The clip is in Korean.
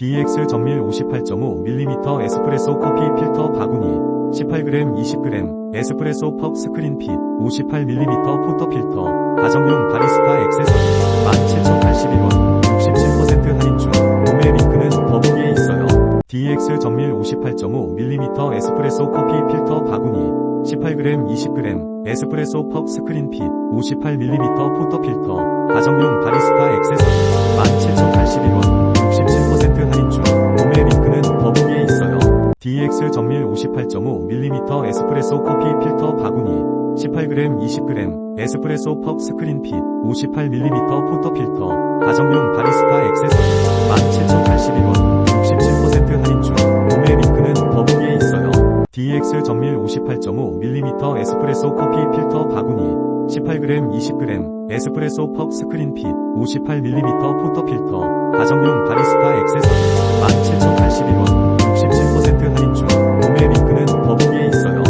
DX 정밀 58.5mm 에스프레소 커피 필터 바구니 18g 20g 에스프레소 퍽 스크린 핏 58mm 포터 필터 가정용 바리스타 액세서리 17,081원 67% 할인 중 구매 링크는 더보기에 있어요. DX 정밀 58.5mm 에스프레소 커피 필터 바구니 18g 20g 에스프레소 퍽 스크린 핏 58mm 포터 필터 가정용 바리스타 액세서리 17,081원 DX 정밀 58.5mm 에스프레소 커피 필터 바구니 18g 20g 에스프레소 퍽 스크린 핏 58mm 포터 필터 가정용 바리스타 액세서리 17,081원 67% 할인 중 구매 링크는 더보기에 있어요. DX 정밀 58.5mm 에스프레소 커피 필터 바구니 18g 20g 에스프레소 퍽 스크린 핏 58mm 포터 필터 가정용 바리스타 액세서리